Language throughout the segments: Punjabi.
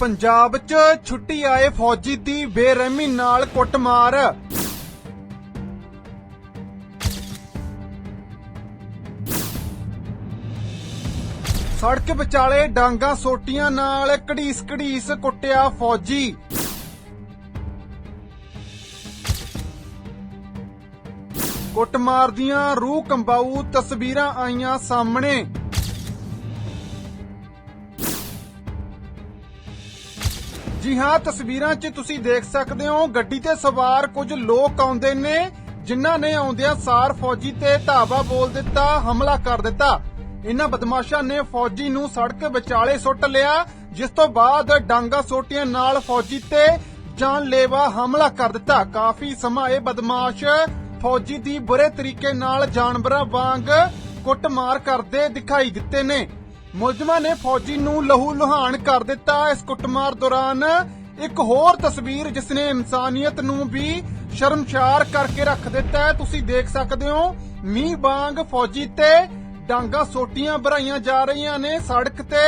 ਪੰਜਾਬ 'ਚ ਛੁੱਟੀ ਆਏ ਫੌਜੀ ਦੀ ਬੇਰਹਿਮੀ ਨਾਲ ਕੁੱਟਮਾਰ। ਸੜਕ ਵਿਚਾਲੇ ਡਾਂਗਾ ਸੋਟੀਆਂ ਨਾਲ ਘੜੀਸ ਘੜੀਸ ਕੁੱਟਿਆ ਫੌਜੀ। ਕੁੱਟਮਾਰ ਦੀਆਂ ਰੂਹ ਕੰਬਾਊ ਤਸਵੀਰਾਂ ਆਈਆਂ ਸਾਹਮਣੇ। ਜੀ ਹਾਂ, ਤਸਵੀਰਾਂ 'ਚ ਤੁਸੀਂ ਦੇਖ ਸਕਦੇ ਹੋ, ਗੱਡੀ ਤੇ ਸਵਾਰ ਕੁਝ ਲੋਕ ਆਉਂਦੇ ਨੇ, ਜਿਨ੍ਹਾਂ ਨੇ ਆਉਂਦਿਆਂ ਸਾਰ ਫੌਜੀ ਤੇ ਧਾਵਾ ਬੋਲ ਦਿੱਤਾ, ਹਮਲਾ ਕਰ ਦਿੱਤਾ। ਇਹਨਾਂ ਬਦਮਾਸ਼ਾਂ ਨੇ ਫੌਜੀ ਨੂੰ ਸੜਕ ਵਿਚਾਲੇ ਸੁੱਟ ਲਿਆ, ਜਿਸ ਤੋਂ ਬਾਅਦ ਡਾਂਗਾ ਸੋਟੀਆਂ ਨਾਲ ਫੌਜੀ ਤੇ ਜਾਨਲੇਵਾ ਹਮਲਾ ਕਰ ਦਿੱਤਾ। ਕਾਫੀ ਸਮਾਂ ਇਹ ਬਦਮਾਸ਼ ਫੌਜੀ ਦੀ ਬੁਰੇ ਤਰੀਕੇ ਨਾਲ ਜਾਨਵਰਾਂ ਵਾਂਗ ਕੁੱਟਮਾਰ ਕਰਦੇ ਦਿਖਾਈ ਦਿੱਤੇ ਨੇ। ਮੁਲਜ਼ਮਾਂ ਨੇ ਫੌਜੀ ਨੂੰ ਲਹੂ ਲੁਹਾਨ ਕਰ ਦਿੱਤਾ ਇਸ ਕੁੱਟਮਾਰ ਦੌਰਾਨ। ਇੱਕ ਹੋਰ ਤਸਵੀਰ ਜਿਸ ਨੇ ਇਨਸਾਨੀਅਤ ਨੂੰ ਵੀ ਸ਼ਰਮਸ਼ਾਰ ਕਰਕੇ ਰੱਖ ਦਿੱਤਾ ਹੈ। ਤੁਸੀਂ ਦੇਖ ਸਕਦੇ ਹੋ, ਮੀਂਹ ਵਾਂਗ ਫੌਜੀ ਤੇ ਡਾਂਗਾ ਸੋਟੀਆਂ ਭਰਾਈਆਂ ਜਾ ਰਹੀਆਂ ਨੇ। ਸੜਕ ਤੇ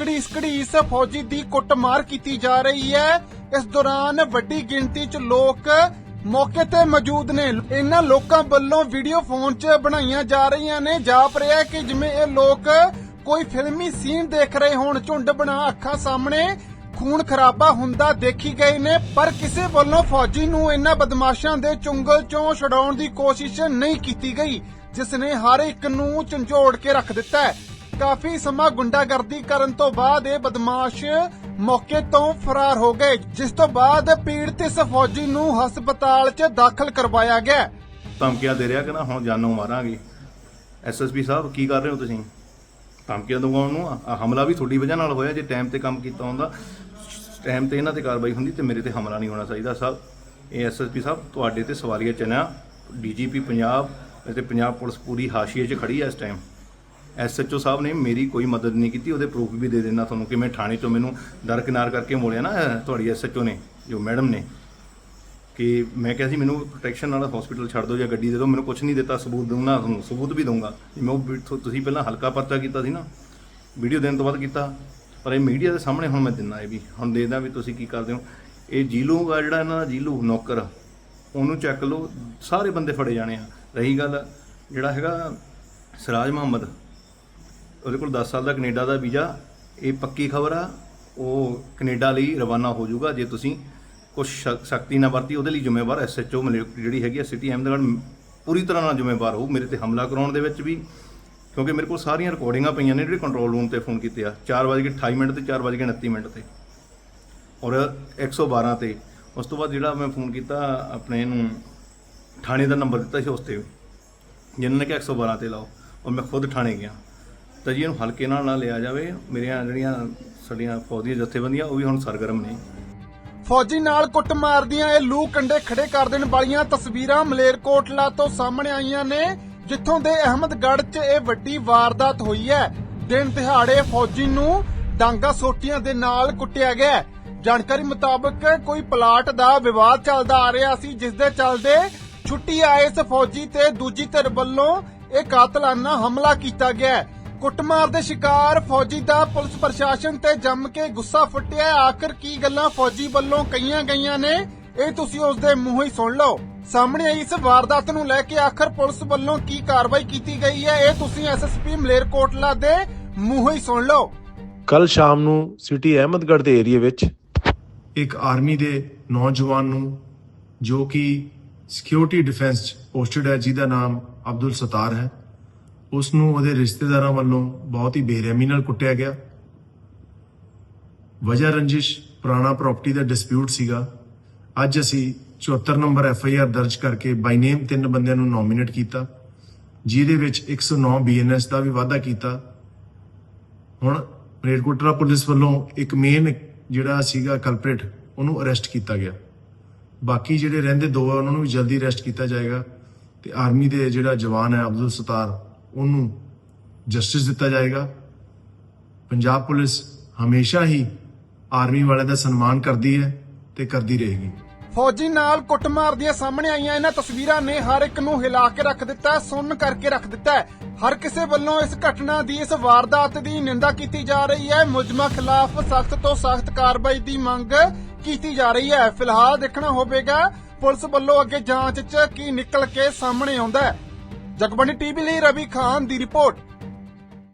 ਘੜੀਸ ਘੜੀਸ ਫੌਜੀ ਦੀ ਕੁੱਟਮਾਰ ਕੀਤੀ ਜਾ ਰਹੀ ਹੈ। ਇਸ ਦੌਰਾਨ ਵੱਡੀ ਗਿਣਤੀ 'ਚ ਲੋਕ ਮੌਕੇ ਤੇ ਮੌਜੂਦ ਨੇ। ਇਹਨਾਂ ਲੋਕਾਂ ਵੱਲੋਂ ਵੀਡੀਓ ਫੋਨ 'ਚ ਬਣਾਈਆਂ ਜਾ ਰਹੀਆਂ ਨੇ। ਜਾਪ ਰਿਹਾ ਹੈ ਕਿ ਜਿਵੇਂ ਇਹ ਲੋਕ ਕੋਈ ਫਿਲਮੀ ਸੀਨ ਦੇਖ ਰਹੇ ਹੋਣ, ਝੁੰਡ ਬਣਾ ਅੱਖਾਂ ਸਾਹਮਣੇ, ਖੂਨ ਖਰਾਬਾ ਹੁੰਦਾ ਦੇਖੀ ਗਏ ਨੇ, ਪਰ ਕਿਸੇ ਵੱਲੋਂ ਫੌਜੀ ਨੂੰ ਇਹਨਾਂ ਬਦਮਾਸ਼ਾਂ ਦੇ ਚੁੰਗਲ ਚੋਂ ਛਡਾਉਣ ਦੀ ਕੋਸ਼ਿਸ਼ ਨਹੀਂ ਕੀਤੀ ਗਈ, ਜਿਸ ਨੇ ਹਰ ਇੱਕ ਨੂੰ ਝੰਜੋੜ ਕੇ ਰੱਖ ਦਿੱਤਾ ਹੈ। ਕਾਫੀ ਸਮਾਂ ਗੁੰਡਾਗਰਦੀ ਕਰਨ ਤੋਂ ਬਾਅਦ ਇਹ ਬਦਮਾਸ਼ ਮੌਕੇ ਤੋਂ ਫਰਾਰ ਹੋ ਗਏ, ਜਿਸ ਤੋਂ ਬਾਅਦ ਪੀੜਤ ਇਸ ਫੌਜੀ ਨੂੰ ਹਸਪਤਾਲ 'ਚ ਦਾਖਲ ਕਰਵਾਇਆ ਗਿਆ। ਧਮਕੀਆਂ ਦੇ ਰਿਹਾ ਕਿ ਨਾ, ਹੁਣ ਜਾਨੋਂ ਮਾਰਾਂਗੇ। ਐਸਐਸਪੀ ਸਾਹਿਬ, ਕੀ ਕਰ ਰਹੇ ਹੋ ਤੁਸੀਂ? ਧਮਕੀਆਂ ਦਵਾਉਣ ਨੂੰ ਆਹ ਹਮਲਾ ਵੀ ਤੁਹਾਡੀ ਵਜ੍ਹਾ ਨਾਲ ਹੋਇਆ ਜੇ ਟਾਈਮ ਤੇ ਕੰਮ ਕੀਤਾ ਹੁੰਦਾ। ਟਾਈਮ ਤੇ ਇਹਨਾਂ ਤੇ ਕਾਰਵਾਈ ਹੁੰਦੀ ਤੇ ਮੇਰੇ ਤੇ ਹਮਲਾ ਨਹੀਂ ਹੋਣਾ ਚਾਹੀਦਾ ਸਾਹਿਬ ਇਹ ਐਸਐਸਪੀ ਸਾਹਿਬ ਤੁਹਾਡੇ ਤੇ ਸਵਾਲੀਆ ਚਿੰਨ੍ਹ ਡੀਜੀਪੀ ਪੰਜਾਬ ਅਤੇ ਪੰਜਾਬ ਪੁਲਿਸ ਪੂਰੀ ਹਾਸ਼ੀਏ 'ਚ ਖੜੀ ਹੈ ਇਸ ਟਾਈਮ ਐਸਐਚਓ ਸਾਹਿਬ ਨੇ ਮੇਰੀ ਕੋਈ ਮਦਦ ਨਹੀਂ ਕੀਤੀ ਉਹਦੇ ਪ੍ਰੂਫ ਵੀ ਦੇ ਦੇਣਾ ਤੁਹਾਨੂੰ ਕਿ ਮੈਂ ਥਾਣੇ ਤੋਂ ਮੈਨੂੰ ਦਰਕਿਨਾਰ ਕਰਕੇ ਮੋੜਿਆ ਨਾ ਅਹ, ਤੁਹਾਡੀ ਐਸਐਚਓ ਨੇ ਜੋ ਮੈਡਮ ਨੇ। ਕਿ ਮੈਂ ਕਿਹਾ ਸੀ, ਮੈਨੂੰ ਪ੍ਰੋਟੈਕਸ਼ਨ ਨਾਲ ਹਸਪੀਟਲ ਛੱਡ ਦਿਓ ਜਾਂ ਗੱਡੀ ਦੇ ਦਿਓ, ਮੈਨੂੰ ਕੁਝ ਨਹੀਂ ਦਿੱਤਾ, ਸਬੂਤ ਦਊਂਗਾ ਤੁਹਾਨੂੰ, ਸਬੂਤ ਵੀ ਦਊਂਗਾ। ਮੈਂ ਉਹ ਵੀ ਤੁ- ਤੁਸੀਂ ਪਹਿਲਾਂ ਹਲਕਾ ਪਰਚਾ ਕੀਤਾ ਸੀ ਨਾ, ਵੀਡੀਓ ਦੇਣ ਤੋਂ ਬਾਅਦ ਕੀਤਾ। ਪਰ ਇਹ ਮੀਡੀਆ ਦੇ ਸਾਹਮਣੇ ਹੁਣ ਮੈਂ ਦਿੰਦਾ ਇਹ ਵੀ, ਹੁਣ ਦੇਖਦਾ ਵੀ ਤੁਸੀਂ ਕੀ ਕਰਦੇ ਹੋ। ਇਹ ਜੀਲੂ ਆ ਜਿਹੜਾ ਇਹਨਾਂ ਦਾ, ਜੀਲੂ ਨੌਕਰ, ਉਹਨੂੰ ਚੱਕ ਲਓ, ਸਾਰੇ ਬੰਦੇ ਫੜੇ ਜਾਣੇ ਆ। ਰਹੀ ਗੱਲ ਜਿਹੜਾ ਹੈਗਾ ਸਿਰਾਜ ਮੁਹੰਮਦ, ਉਹਦੇ ਕੋਲ 10 ਸਾਲ ਦਾ ਕੈਨੇਡਾ ਦਾ ਵੀਜ਼ਾ, ਇਹ ਪੱਕੀ ਖਬਰ ਆ, ਉਹ ਕੈਨੇਡਾ ਲਈ ਰਵਾਨਾ ਹੋ ਜਾਊਗਾ, ਜੇ ਤੁਸੀਂ ਕੁਝ ਸ਼ਕਤੀ ਨਾ ਵਰਤੀ, ਉਹਦੇ ਲਈ ਜ਼ਿੰਮੇਵਾਰ ਐਸਐਚਓ ਜਿਹੜੀ ਹੈਗੀ ਆ ਸਿਟੀ ਅਹਿਮਦਗੜ੍ਹ ਪੂਰੀ ਤਰ੍ਹਾਂ ਨਾਲ ਜ਼ਿੰਮੇਵਾਰ ਹੋਊ। ਮੇਰੇ ਤੇ ਹਮਲਾ ਕਰਾਉਣ ਦੇ ਵਿੱਚ ਵੀ, ਕਿਉਂਕਿ ਮੇਰੇ ਕੋਲ ਸਾਰੀਆਂ ਰਿਕਾਰਡਿੰਗਾਂ ਪਈਆਂ ਨੇ ਜਿਹੜੇ ਕੰਟਰੋਲ ਰੂਮ ਤੇ ਫੋਨ ਕੀਤੇ ਆ। 4:28 ਮਿੰਟ ਤੇ 4:29 ਮਿੰਟ ਤੇ। ਔਰ 112 ਤੇ। ਉਸ ਤੋਂ ਬਾਅਦ ਜਿਹੜਾ ਮੈਂ ਫੋਨ ਕੀਤਾ, ਆਪਣੇ ਨੂੰ ਥਾਣੇ ਦਾ ਨੰਬਰ ਦਿੱਤਾ ਸੀ ਉਸ ਤੇ। ਜਿਨ੍ਹਾਂ ਨੇ ਕਿ 112 ਤੇ ਲਾਓ। ਔਰ ਮੈਂ ਖੁਦ ਥਾਣੇ ਗਿਆ। ਤਾਂ ਜੀ ਇਹਨੂੰ ਹਲਕੇ ਨਾਲ ਨਾ ਲਿਆ ਜਾਵੇ। ਮੇਰੀਆਂ ਜਿਹੜੀਆਂ ਸਾਡੀਆਂ ਫੌਜ ਦੀਆਂ ਜਥੇਬੰਦੀਆਂ, ਉਹ ਵੀ ਹੁਣ ਸਰਗਰਮ ਨੇ। ਫੌਜੀ ਨਾਲ ਕੁੱਟ ਮਾਰਦੀਆਂ ਇਹ ਲੂ ਕੰਡੇ ਖੜੇ ਕਰ ਦੇਣ ਵਾਲੀਆਂ ਤਸਵੀਰਾਂ ਮਲੇਰਕੋਟਲਾ ਤੋਂ ਸਾਹਮਣੇ ਆਈਆਂ ਨੇ, ਜਿੱਥੋਂ ਦੇ ਅਹਿਮਦਗੜ੍ਹ 'ਚ ਇਹ ਵੱਡੀ ਵਾਰਦਾਤ ਹੋਈ ਹੈ। ਦਿਨ ਦਿਹਾੜੇ ਫੌਜੀ ਨੂੰ ਡਾਂਗਾ ਸੋਟੀਆਂ ਦੇ ਨਾਲ ਕੁੱਟਿਆ ਗਿਆ। ਜਾਣਕਾਰੀ ਮੁਤਾਬਕ ਕੋਈ ਪਲਾਟ ਦਾ ਵਿਵਾਦ ਚੱਲਦਾ ਆ ਰਿਹਾ ਸੀ ਜਿਸ ਦੇ ਚੱਲਦੇ ਛੁੱਟੀ ਆਏ ਇਸ ਫੌਜੀ ਤੇ ਦੂਜੀ ਧਿਰ ਵੱਲੋਂ ਇਹ ਕਾਤਲਾਨਾ ਹਮਲਾ ਕੀਤਾ ਗਿਆ। ਕੁੱਟਮਾਰ ਦੇ ਸ਼ਿਕਾਰ ਫੌਜੀ ਦਾ ਪੁਲਿਸ ਪ੍ਰਸ਼ਾਸਨ ਤੇ ਜੰਮ ਕੇ ਗੁੱਸਾ ਫੁੱਟਿਆ। ਆਖਰ ਕੀ ਗੱਲਾਂ ਫੌਜੀ ਵੱਲੋਂ ਕਹੀਆਂ ਗਈਆਂ ਨੇ? ਇਹ ਤੁਸੀਂ ਉਸ ਦੇ ਮੂੰਹੋਂ ਹੀ ਸੁਣ ਲਓ। ਸਾਹਮਣੇ ਆਈ ਇਸ ਵਾਰਦਾਤ ਨੂੰ ਲੈ ਕੇ ਆਖਰ ਪੁਲਿਸ ਵੱਲੋਂ ਕੀ ਕਾਰਵਾਈ ਕੀਤੀ ਗਈ ਹੈ? ਇਹ ਤੁਸੀਂ ਐਸਐਸਪੀ ਮਲੇਰਕੋਟਲਾ ਦੇ ਮੂੰਹੋਂ ਹੀ ਸੁਣ ਲਓ। ਕੱਲ ਸ਼ਾਮ ਨੂੰ ਸਿਟੀ ਅਹਿਮਦਗੜ੍ਹ ਦੇ ਏਰੀਆ ਵਿੱਚ ਇੱਕ ਆਰਮੀ ਦੇ ਨੌਜਵਾਨ ਨੂੰ ਜੋ ਕਿ ਸਿਕਿਉਰਿਟੀ ਡਿਫੈਂਸ ਚ ਪੋਸਟਡ ਹੈ ਜਿਹਦਾ ਨਾਮ ਅਬਦੁਲ ਸਤਾਰ ਹੈ। ਉਸ ਨੂੰ ਉਹਦੇ ਰਿਸ਼ਤੇਦਾਰਾਂ ਵੱਲੋਂ ਬਹੁਤ ਹੀ ਬੇਰਹਿਮੀ ਨਾਲ ਕੁੱਟਿਆ ਗਿਆ। ਵਜ੍ਹਾ ਰੰਜਿਸ਼, ਪੁਰਾਣਾ ਪ੍ਰਾਪਰਟੀ ਦਾ ਡਿਸਪਿਊਟ ਸੀਗਾ। ਅੱਜ ਅਸੀਂ 74 ਨੰਬਰ ਐਫ ਆਈ ਆਰ ਦਰਜ ਕਰਕੇ ਬਾਈ ਨੇਮ ਤਿੰਨ ਬੰਦਿਆਂ ਨੂੰ ਨੋਮੀਨੇਟ ਕੀਤਾ, ਜਿਹਦੇ ਵਿੱਚ 109 ਬੀਐਨਐਸ ਦਾ ਵੀ ਵਾਅਦਾ ਕੀਤਾ। ਹੁਣ ਰੇਡਕੋਟਰਾ ਪੁਲਿਸ ਵੱਲੋਂ ਇੱਕ ਮੇਨ ਜਿਹੜਾ ਸੀਗਾ ਕਲਪਰੇਟ ਉਹਨੂੰ ਅਰੈਸਟ ਕੀਤਾ ਗਿਆ। ਬਾਕੀ ਜਿਹੜੇ ਰਹਿੰਦੇ ਦੋ ਆ, ਉਹਨਾਂ ਨੂੰ ਵੀ ਜਲਦੀ ਅਰੈਸਟ ਕੀਤਾ ਜਾਏਗਾ। ਤੇ ਆਰਮੀ ਦੇ ਜਿਹੜਾ ਜਵਾਨ ਹੈ ਅਬਦੁਲ ਸਤਾਰ ਉਹਨੂੰ ਜਸਟਿਸ ਦਿੱਤਾ ਜਾਏਗਾ। ਪੰਜਾਬ ਪੁਲਿਸ ਹਮੇਸ਼ਾ ਹੀ ਆਰਮੀ ਵਾਲਿਆਂ ਦਾ ਸਨਮਾਨ ਕਰਦੀ ਹੈ ਤੇ ਕਰਦੀ ਰਹੇਗੀ। ਫੌਜੀ ਨਾਲ ਕੁੱਟਮਾਰ ਦੀਆਂ ਸਾਹਮਣੇ ਆਈਆਂ ਇਹਨਾਂ ਤਸਵੀਰਾਂ ਨੇ ਹਰ ਇੱਕ ਨੂੰ ਹਿਲਾ ਕੇ ਰੱਖ ਦਿੱਤਾ ਹੈ, ਸੁੰਨ ਕਰਕੇ ਰੱਖ ਦਿੱਤਾ ਹਰ ਕਿਸੇ ਵੱਲੋਂ ਇਸ ਘਟਨਾ ਦੀ ਇਸ ਵਾਰਦਾਤ ਦੀ ਨਿੰਦਾ ਕੀਤੀ ਜਾ ਰਹੀ ਹੈ। ਮੁਲਜ਼ਮਾਂ ਖਿਲਾਫ ਸਖਤ ਤੋਂ ਸਖਤ ਕਾਰਵਾਈ ਦੀ ਮੰਗ ਕੀਤੀ ਜਾ ਰਹੀ ਹੈ। ਫਿਲਹਾਲ ਦੇਖਣਾ ਹੋਵੇਗਾ ਪੁਲਿਸ ਵੱਲੋਂ ਅੱਗੇ ਜਾਂਚ 'ਚ ਕੀ ਨਿਕਲ ਕੇ ਸਾਹਮਣੇ ਆਉਂਦਾ ਹੈ। ਜਗਬਾਣੀ ਟੀਵੀ ਲਈ ਰਵੀ ਖਾਨ ਦੀ ਰਿਪੋਰਟ